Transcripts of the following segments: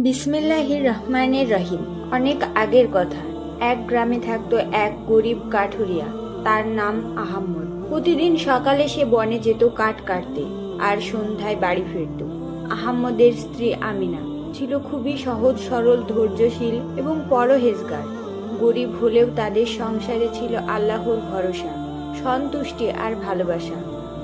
বিসমিল্লাহির রহমানের রহিম। অনেক আগের কথা। এক গ্রামে থাকতো এক গরিব কাঠুরিয়া। তার নাম আহাম্মদ। প্রতিদিন সকালে সে বনে যেত কাঠ কাটতে আর সন্ধ্যায় বাড়ি ফিরত। আহাম্মদের স্ত্রী আমিনা ছিল খুবই সহজ, সরল, ধৈর্যশীল এবং পরহেজগার। গরিব হলেও তাদের সংসারে ছিল আল্লাহর ভরসা, সন্তুষ্টি আর ভালোবাসা।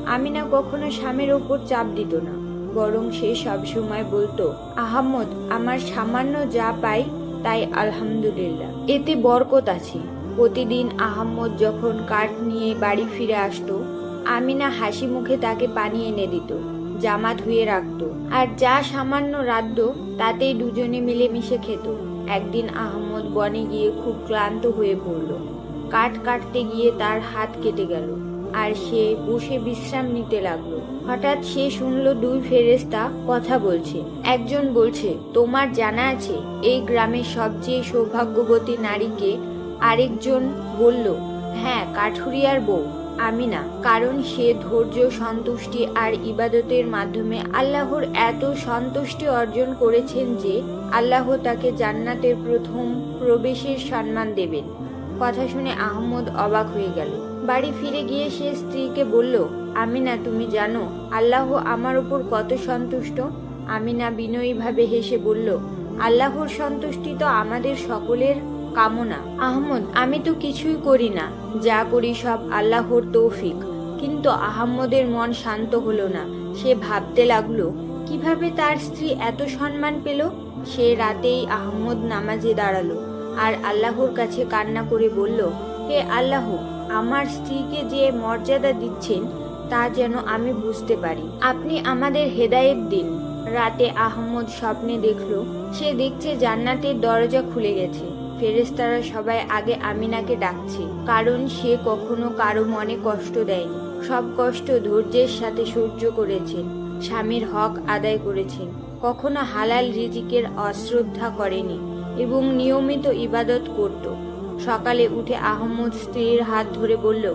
আমিনা কখনো স্বামীর ওপর চাপ দিত না। বরং সে সবসময় বলতো আহাম্মদ আমার সামান্য যা পাই তাই আলহামদুলিল্লাহ। এতে বরকত আছে। প্রতিদিন আহম্মদ যখন কাঠ নিয়ে বাড়ি ফিরে আসতো, আমিনা হাসি মুখে তাকে পানি এনে দিত, জামা ধুয়ে রাখতো। আর যা সামান্য রাধ্য তাতেই দুজনে মিলেমিশে খেত। একদিন আহমদ বনে গিয়ে খুব ক্লান্ত হয়ে পড়ল। কাঠ কাটতে গিয়ে তার হাত কেটে গেল। আর সে বসে বিশ্রাম নিতে লাগল। হঠাৎ সে শুনলো দুই ফেরেস্তা কথা বলছে। একজন বলছে, তোমার জানা আছে, এই গ্রামের সবচেয়ে সৌভাগ্যবতী নারীকে? আরেকজন বলল হ্যাঁ কাঠুরিয়ার বউ, আমি না। কারণ সে ধৈর্য, সন্তুষ্টি আর ইবাদতের মাধ্যমে আল্লাহর এত সন্তুষ্টি অর্জন করেছেন যে আল্লাহ তাকে জান্নাতের প্রথম প্রবেশের সম্মান দেবেন। কথা শুনে আহমদ অবাক হয়ে গেল। বাড়ি ফিরে গিয়ে সে স্ত্রীকে বলল, আমিনা, তুমি জানো, আল্লাহ আমার উপর কত সন্তুষ্ট? আমিনা বিনয়ীভাবে হেসে বলল, আল্লাহর সন্তুষ্টি তো আমাদের সকলের কামনা। আহমদ, আমি তো কিছুই করি না, যা করি সব আল্লাহর তৌফিক। কিন্তু আহম্মদের মন শান্ত হলো না, সে ভাবতে লাগল, কীভাবে তার স্ত্রী এত সম্মান পেল? সে রাতেই আহম্মদ নামাজে দাঁড়াল আর আল্লাহর কাছে কান্না করে বলল, হে আল্লাহ আমার স্ত্রীকে যে মর্যাদা দিচ্ছেন, তা যেন আমি বুঝতে পারি। আপনি আমাদের হেদায়েত দিন। রাতে আহমদ স্বপ্নে দেখল, সে দেখছে জান্নাতের দরজা খুলে গেছে। ফেরেস্তারা সবাই আগে আমিনাকে ডাকছে, কারণ সে কখনো কারও মনে কষ্ট দেয়নি। সব কষ্ট ধৈর্যের সাথে সহ্য করেছেন, স্বামীর হক আদায় করেছেন। কখনো হালাল রিজিকের অশ্রদ্ধা করেনি এবং নিয়মিত ইবাদত করত। সকালে উঠে আহমদ স্ত্রীর হাত ধরে বলল,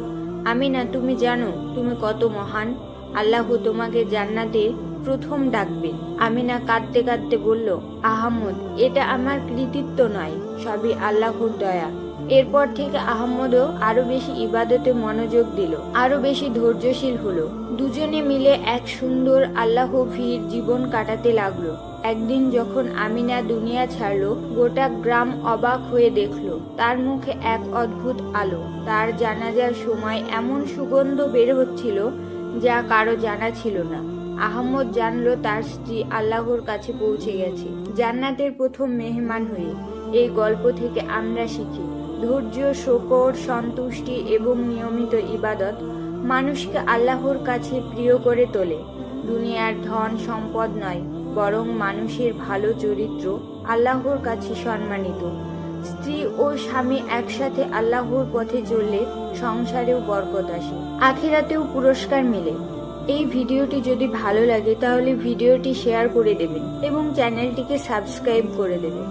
আমি না, তুমি জানো, তুমি কত মহান। আল্লাহ তোমাকে জান্নাতে প্রথম ডাকবে। আমিনা কাঁদতে কাঁদতে বলল আহমদ এটা আমার কৃতিত্ব নয়, সবই আল্লাহর দয়া। এরপর থেকে আহমদও আরও বেশি ইবাদতে মনোযোগ দিল, আরও বেশি ধৈর্যশীল হলো। দুজনে মিলে এক সুন্দর আল্লাহ ভিড় জীবন কাটাতে লাগল। একদিন যখন আমিনা দুনিয়া ছাড়লো, গোটা গ্রাম অবাক হয়ে দেখল, তার মুখে এক অদ্ভুত আলো। তার জানাজার সময় এমন সুগন্ধ বের হচ্ছিল যা কারও জানা ছিল না। আহমদ জানলো তার স্ত্রী আল্লাহর কাছে পৌঁছে গেছে, জান্নাতের প্রথম মেহমান হয়ে। এই গল্প থেকে আমরা শিখি। ধৈর্য, শকর, সন্তুষ্টি এবং নিয়মিত ইবাদত মানুষকে আল্লাহর কাছে প্রিয় করে তোলে। দুনিয়ার ধন সম্পদ নয়, বরং মানুষের ভালো চরিত্র আল্লাহর কাছে সম্মানিত। স্ত্রী ও স্বামী একসাথে আল্লাহর পথে চললে সংসারেও বরকত আসে, আখিরাতেও পুরস্কার মিলে। এই ভিডিওটি যদি ভালো লাগে তাহলে ভিডিওটি শেয়ার করে দেবেন এবং চ্যানেলটিকে সাবস্ক্রাইব করে দেবেন।